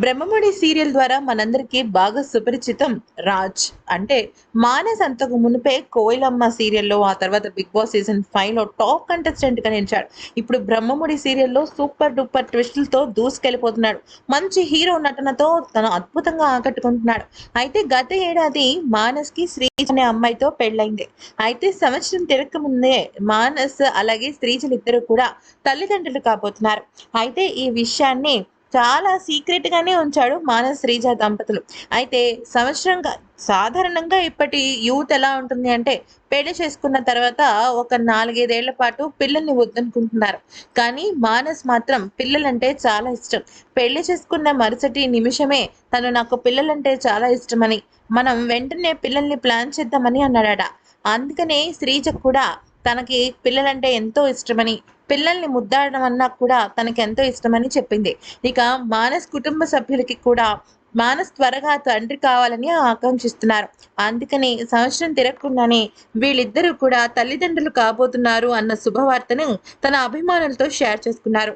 Brahmamudi serial ద్వారా మనందరికీ బాగా సుపరిచితం రాజ్. అంటే మానస్ అంతకు మునిపే కోయిలమ్మ సీరియల్లో ఆ తర్వాత బిగ్ బాస్ సీజన్ ఫైవ్లో టాప్ కంటెస్టెంట్గా నిలిచాడు. ఇప్పుడు బ్రహ్మముడి సీరియల్లో సూపర్ డూపర్ ట్విస్టులతో దూసుకెళ్ళిపోతున్నాడు. మంచి హీరో నటనతో తను అద్భుతంగా ఆకట్టుకుంటున్నాడు. అయితే గత ఏడాది మానస్కి శ్రీజ్ అనే అమ్మాయితో పెళ్ళైంది అయితే సంవత్సరం తిరగక ముందే మానస్ అలాగే శ్రీజలు ఇద్దరు కూడా తల్లిదండ్రులు కాబోతున్నారు. అయితే ఈ విషయాన్ని చాలా సీక్రెట్ గానే ఉంచాడు మానస్ శ్రీజ దంపతులు. అయితే సంవత్సరంగా సాధారణంగా ఇప్పటి యూత్ ఎలా ఉంటుంది అంటే పెళ్ళి చేసుకున్న తర్వాత ఒక నాలుగైదేళ్ళ పాటు పిల్లల్ని వద్దనుకుంటున్నారు. కానీ మానస్ మాత్రం పిల్లలంటే చాలా ఇష్టం. పెళ్ళి చేసుకున్న మరుసటి నిమిషమే తను నాకు పిల్లలంటే చాలా ఇష్టమని మనం వెంటనే పిల్లల్ని ప్లాన్ చేద్దామని అన్నాడట. అందుకనే శ్రీజ కూడా తనకి పిల్లలంటే ఎంతో ఇష్టమని పిల్లల్ని ముద్దాడడం అన్నా కూడా తనకి ఎంతో ఇష్టమని చెప్పింది. ఇక మానస్ కుటుంబ సభ్యులకి కూడా మానస్ త్వరగా తండ్రి కావాలని ఆకాంక్షిస్తున్నారు. అందుకని సంవత్సరం తిరగకుండానే వీళ్ళిద్దరూ కూడా తల్లిదండ్రులు కాబోతున్నారు అన్న శుభవార్తను తన అభిమానులతో షేర్ చేసుకున్నారు.